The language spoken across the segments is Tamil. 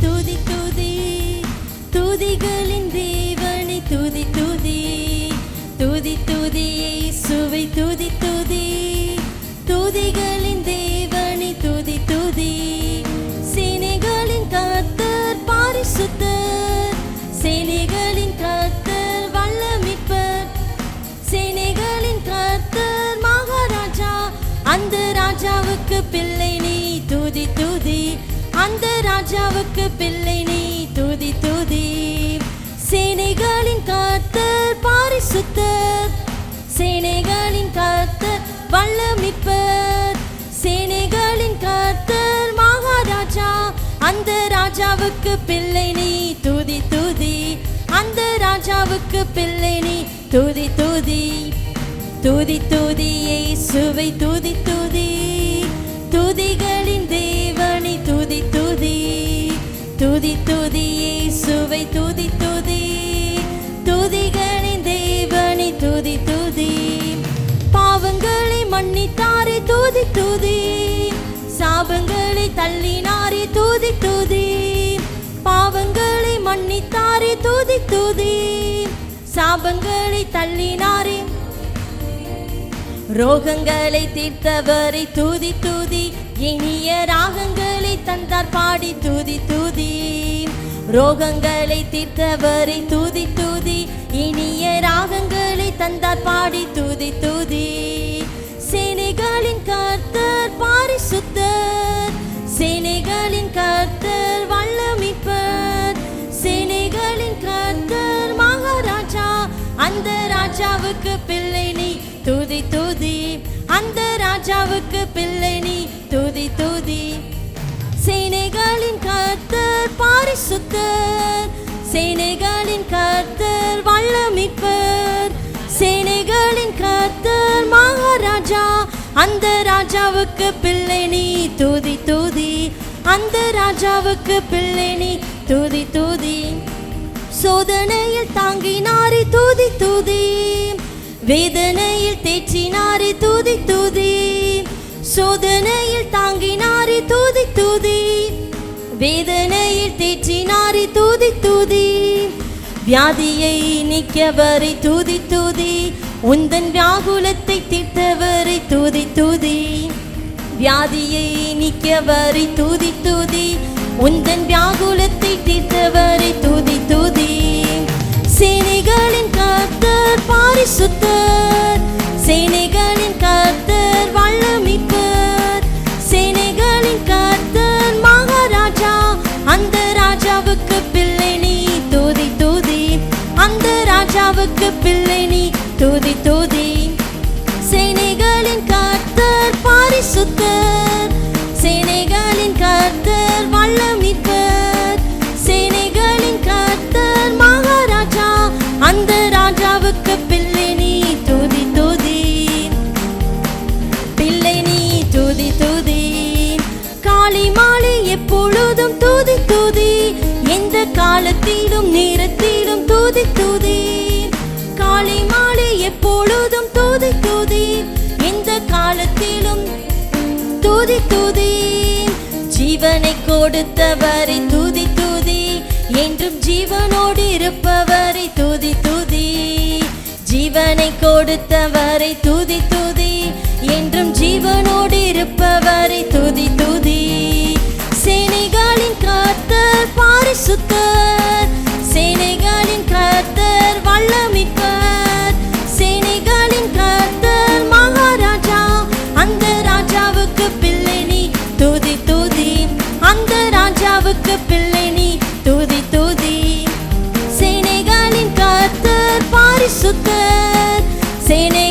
துதி துதி. துதிகளின் தேவனை துதி துதி. துதி துதி சுவை துதி துதி. துதிகளின் தேவனை துதி துதி. சேனைகளின் காத்தர் பாரிசுத்தர். சேனைகளின் கர்த்தர் வல்லமிப்பர். சேனைகளின் கர்த்தர் மகாராஜா. அந்த ராஜாவுக்கு பிள்ளை ராஜாவுக்கு பிள்ளை நீ துதி துதி. சேனைகளின் கர்த்தர் பாரிசுத்தர் சேனைகளின் கர்த்தர் வல்லமிப்பர். சேனைகளின் காத்தர் மகாராஜா. அந்த ராஜாவுக்கு பிள்ளை நீ துதி துதி. அந்த ராஜாவுக்கு பிள்ளை நீ துதி துதி. துதி துதி சுவை துதி துதி துதி துதி இயேசுவை துதி துதி. துதிகளின் தேவனை துதி துதி. பாவங்களை மன்னித்தாரே துதி துதி. சாபங்களை தள்ளினாரே துதி துதி. பாவங்களை மன்னித்தாரே துதி துதி. சாபங்களை தள்ளினாரே ரோகங்களை தீர்த்தவரை தூதி தூதி இனிய ராகங்களை தந்தார் பாடி தூதி தூதி. ரோகங்களை தீர்த்தவரை தூதி தூதி இனிய ராகங்களை தந்தார் பாடி தூதி தூதி. சேனைகளின் கா ராஜாவுக்கு பிள்ளை நீ. துதி துதி. சேனைகளின் கர்த்தர் பாரிசுத்தர். சேனைகளின் கர்த்தர் வல்லமிப்பர். சேனைகளின் கர்த்தர் மகாராஜா. அந்த ராஜாவுக்கு பிள்ளை நீ. தூதி தூதி. அந்த ராஜாவுக்கு பிள்ளை நீ. தூதி தூதி. சோதனையில் தாங்கினாரே தூதி தூதி. வேதனையில் தேற்றினாரே தூதி தூதி. சோதனையில் தாங்கினாரே தூதி தூதி. வேதனையில் தேற்றினாரே தூதி தூதி. வியாதியை நீக்கவரை தூதி தூதி. உந்தன் வியாகுலத்தை தீர்த்தவரை தூதி தூதி. வியாதியை நீக்கவரை தூதி தூதி. உந்தன் வியாகுலத்தை தீர்த்தவரை தூதி தூதி. சேனைகள் கர்த்தர் பாரிசுத்தர் சேனைகளின் கர்த்தர் வல்லமிப்பர் சேனைகளின் கர்த்தர் மகாராஜா அந்த ராஜாவுக்கு பிள்ளை நீ துதி துதி. அந்த ராஜாவுக்கு பிள்ளை நீ துதி துதி. சேனைகளின் கர்த்தர் பாரிசுத்தர் காலை மாலை எப்பொழுதும் தூதி தூதி. எந்த காலத்திலும் நேரத்திலும் தூதி தூதி. காலை மாலை எப்பொழுதும் தூதி தூதி. எந்த காலத்திலும் தூதி தூதி. ஜீவனை கொடுத்தவரை தூதி தூதி. என்றும் ஜீவனோடு இருப்பவரை தூதி தூதி. ஜீவனை கொடுத்தவரை தூதி தூதி பரிசுத்தர் சேனைகளின் கர்த்தர் வல்லமிக்கர். சேனைகளின் கர்த்தர் மகாராஜா அந்த ராஜாவுக்கு பிள்ளை நீ தூதி தூதி. அந்த ராஜாவுக்கு பிள்ளை நீ தூதி தூதி. சேனைகளின் கர்த்தர் பாரிசுத்தர். சேனை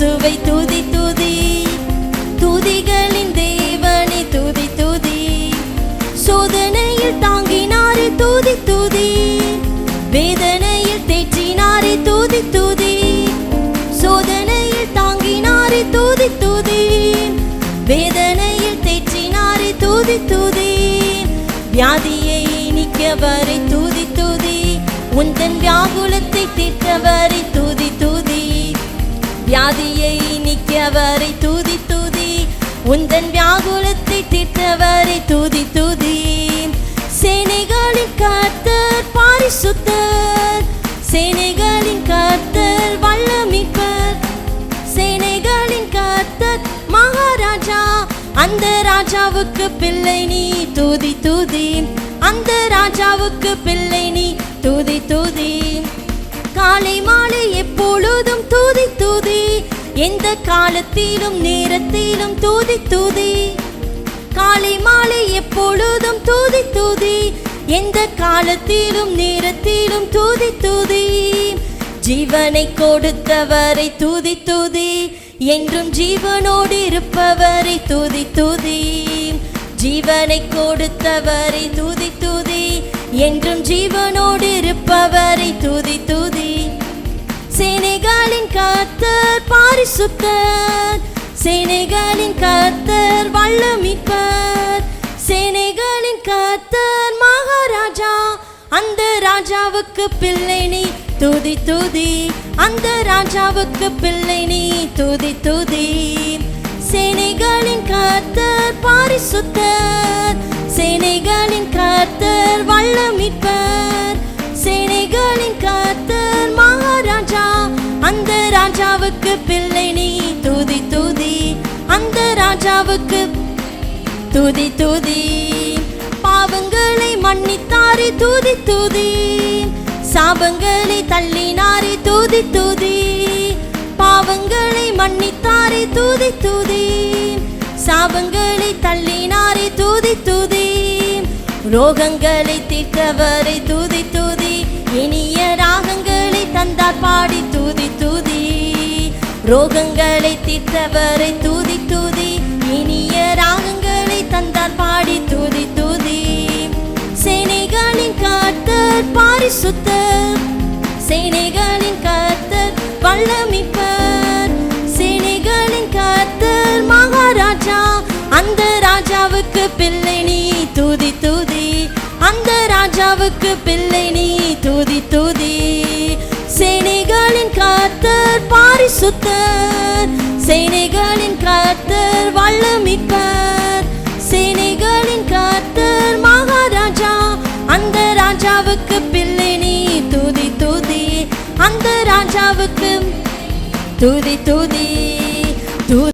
இயேசுவை துதி துதி. துதிகளின் தேவனை துதி துதி. சோதனையில் தாங்கினாரே துதி துதி. வேதனையில் தேற்றினாரே துதி துதி. சோதனையில் தாங்கினாரே துதி துதி. வேதனையில் தேற்றினாரே துதி துதி. வியாதியை நீக்கவரை துதி துதி. உந்தன் வியாகுலத்தை தீர்க்கவரை வியாதியை நிற்கவரை தூதி தூதி உந்தன் வியாகுலத்தை தீர்த்தவரை தூதி தூதி. சேனைகளின் கர்த்தர் பாரிசுத்தர் சேனைகளின் கர்த்தர் வல்லமிப்பர். சேனைகளின் கர்த்தர் மகாராஜா அந்த ராஜாவுக்கு பிள்ளை நீ தூதி தூதி. அந்த ராஜாவுக்கு பிள்ளை நீ தூதி தூதி. காலை மாலை எப்பொழுதும் தூ எந்த காலத்திலும் நேரத்திலும் தூதி தூதி. காலை மாலை எப்பொழுதும் தூதி தூதி. எந்த காலத்திலும் நேரத்திலும் தூதி தூதி. ஜீவனை கொடுத்தவரை தூதி தூதி. என்றும் ஜீவனோடு இருப்பவரை தூதி தூதி. ஜீவனை கொடுத்தவரை தூதி தூதி. என்றும் ஜீவனோடு இருப்பவரை தூதி தூதி. சேனைகளின் காத்து பரிசுத்தர். சேனைகளின் கத்தர் வல்லமிப்பர் சேனைகளின் கத்தர் மகாராஜா. அந்த ராஜாவுக்கு பிள்ளை நீ துதி துதி. அந்த ராஜாவுக்கு பிள்ளை நீ துதி துதி. சேனைகளின் கத்தர் பாரிசுத்தர். சேனைகளின் கத்தர் வல்லமிப்பர் சேனைகளின் கத்தர் மகாராஜா. அந்த ராஜாவுக்கு பிள்ளை நீ தூதி தூதி. அந்த ராஜாவுக்கு தூதி தூதி. பாவங்களை மன்னித்தாரி தூதி தூதி. சாபங்களை தள்ளினாரி தூதி தூதி. பாவங்களை மன்னித்தாரி தூதி தூதி. சாபங்களை தள்ளினாரி தூதி தூதி. ரோகங்களை தீர்த்தவரை தூதி தூதி. இனிய ராகங்களை தந்தார் பாட ரோகங்களை தீர்த்தவரை தூதி தூதி இனிய ராகங்களை தந்தார் பாடி தூதி தூதி. சேனைகளின் காத்தர் பாரிசுத்தர் சேனைகளின் காத்தர் வல்லமிப்பர். சேனைகளின் காத்தர் மகாராஜா அந்த ராஜாவுக்கு பிள்ளை நீ தூதி தூதி அந்த ராஜாவுக்கு பிள்ளை நீ தூதி தூதி. பாரிசுத்தர் சேனைகளின் கர்த்தர் வல்லமிப்பர் சேனைகளின் கர்த்தர் மகாராஜா அந்த ராஜாவுக்கு பிள்ளை நீ துதி துதி. அந்த ராஜாவுக்கு துதி துதி.